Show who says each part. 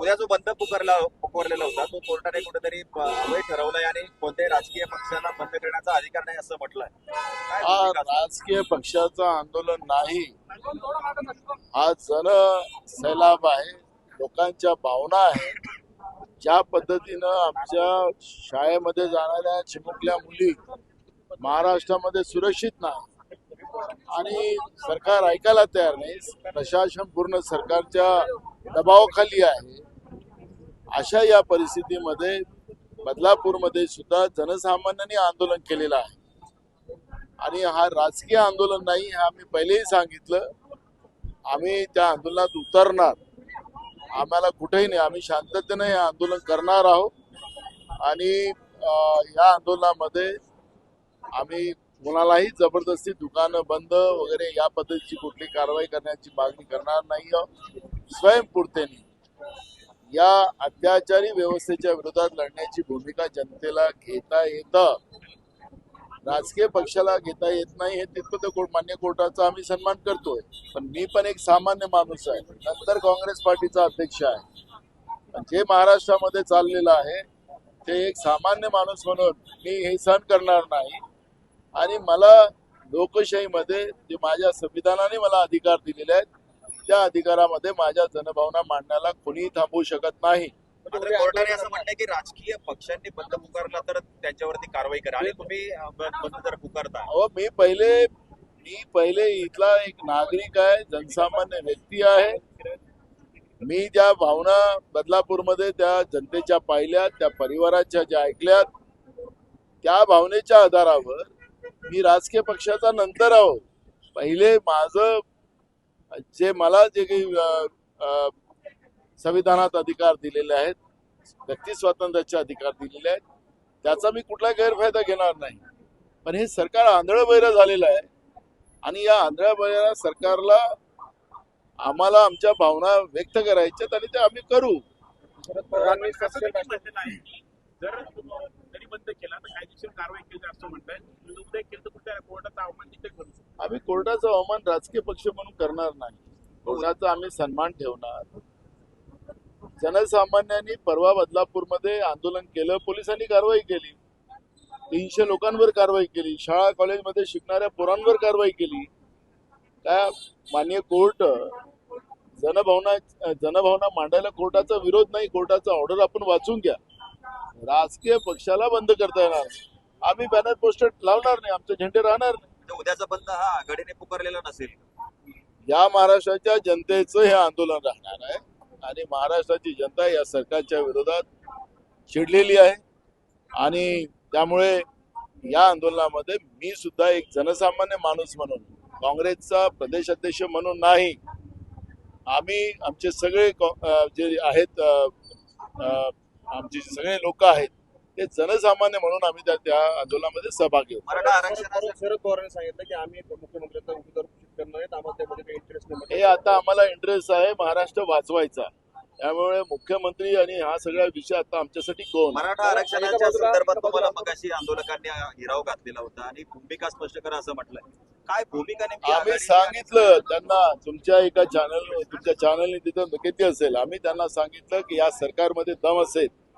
Speaker 1: उद्या जो बंद पुकारला पुकारलेला होता तो कोर्टाने कुठेतरी अवैध ठरवलाय आणि कोणत्याही राजकीय पक्षाला बंद करण्याचा अधिकार नाही असं म्हटलंय
Speaker 2: हा? राजकीय पक्षाचं आंदोलन नाही हा जन सैलाब आहे लोकांच्या भावना आहेत ज्या पद्धतीनं आमच्या शाळेमध्ये जाणाऱ्या चिमुकल्या मुली महाराष्ट्रामध्ये सुरक्षित नाही आणि सरकार ऐकायला तयार नाही. प्रशासन पूर्ण सरकारच्या दबावाखाली आहे. अशा या परिस्थितीमध्ये बदलापूरमध्ये सुद्धा जनसामान्यांनी आंदोलन केलेलं आहे. आणि हा राजकीय आंदोलन नाही हे आम्ही पहिलेही सांगितलं. आम्ही त्या आंदोलनात उतरणार. आम्हाला कुठेही नाही आम्ही शांततेने हे आंदोलन करणार आहोत. आणि या आंदोलनामध्ये आम्ही कुणालाही जबरदस्ती दुकानं बंद वगैरे या पद्धतीची कुठली कारवाई करण्याची मागणी करणार नाही आहोत. स्वयंपूर्तेने या अत्याचारी व्यवस्थेच्या विरोधात लढण्याची भूमिका जनतेला घेता येतं. राजकीय पक्षाला घेता येत नाही हे तिथपत कोर्ट मान्य कोर्टाचा आम्ही सन्मान करतोय. पण मी पण एक सामान्य माणूस आहे. नंतर काँग्रेस पार्टीचा अध्यक्ष आहे. जे महाराष्ट्रामध्ये चाललेलं आहे ते एक सामान्य माणूस म्हणून मी हे सहन करणार नाही. आणि मला लोकशाहीमध्ये जे माझ्या संविधानाने मला अधिकार दिलेले आहेत त्या अधिकारामध्ये माझ्या जनभावना मांडण्याला कोणीही थांबवू शकत नाही.
Speaker 1: कोर्टाने असं म्हटलंय की राजकीय पक्षांनी बंद पुकारला तर त्यांच्यावरती कारवाई करा. आणि तुम्ही बंद जर पुकारता.
Speaker 2: अहो मी पहिले मी पहिले इथला एक नागरिक आहे जनसामान्य व्यक्ती आहे. मी ज्या भावना बदलापूरमध्ये त्या जनतेच्या पाहिल्यात त्या परिवाराच्या ज्या ऐकल्यात त्या भावनेच्या आधारावर मी राजकीय पक्षाचा नंतर आहो पहिले माझं जे मला जे काही संविधानात अधिकार दिलेले आहेत व्यक्ती स्वातंत्र्याचे अधिकार दिलेले आहेत त्याचा मी कुठला गैरफायदा घेणार नाही. पण हे सरकार आंधळं झालेलं आहे आणि या आंधळ्या सरकारला आम्हाला आमच्या भावना व्यक्त करायच्यात आणि ते आम्ही करू.
Speaker 3: कारवाई केली असं म्हणताय. उद्या केलं तर कुठल्या कोर्टाचा अवमान तिथे करू शकतो?
Speaker 2: आम्ही कोर्टाचं अवमान राजकीय पक्ष म्हणून करणार नाही. कोर्टाचा आम्ही सन्मान ठेवणार. जनसामान्यांनी परवा बदलापूरमध्ये आंदोलन केलं पोलिसांनी कारवाई केली. तीनशे लोकांवर कारवाई केली. शाळा कॉलेजमध्ये शिकणाऱ्या पोरांवर कारवाई केली. काय मान्य कोर्ट जनभावना जनभावना मांडायला कोर्टाचा विरोध नाही. कोर्टाचा ऑर्डर आपण वाचून घ्या. राजकीय पक्षाला बंद करता येणार नाही. आम्ही बॅनर पोस्टर लावणार नाही आमचे झेंडे राहणार नाही.
Speaker 1: तर उद्याचा बंद हा आघाडीने पुकारलेला नसेल.
Speaker 2: या महाराष्ट्राच्या जनतेचं हे आंदोलन राहणार आहे आणि महाराष्ट्राची जनता या सरकारच्या विरोधात चिडलेली आहे. आणि त्यामुळे या आंदोलनामध्ये मी सुद्धा एक जनसामान्य माणूस म्हणून काँग्रेसचा प्रदेश अध्यक्ष म्हणून नाही. आम्ही आमचे सगळे जे आहेत आमचे सगळे लोक आहेत ते जनसामान्य म्हणून आम्ही त्या त्या आंदोलनामध्ये सहभागी
Speaker 1: मराठा आरक्षणाच्या
Speaker 4: शरद पवारांनी सांगितलं की आम्ही मुख्यमंत्र्यांचा उमेदवार घोषित करणार आहेत. आम्हाला त्यामध्ये काही इंटरेस्ट नाही.
Speaker 2: हे आता आम्हाला इंटरेस्ट आहे. महाराष्ट्र वाचवायचा. त्यामुळे मुख्यमंत्री आणि हा सगळा विषय आता आमच्यासाठी कोण
Speaker 1: मराठा आरक्षणाच्या संदर्भात तुम्हाला मगाशी आंदोलकांनी हिराव घातलेला होता आणि भूमिका स्पष्ट करा असं म्हटलंय. काय भूमिका नेमकी
Speaker 2: आम्ही
Speaker 1: आघाडी-
Speaker 2: सांगितलं त्यांना तुमच्या एका चॅनल तुमच्या चॅनलने तिथं किती असेल. आम्ही त्यांना सांगितलं की या सरकारमध्ये दम असेल.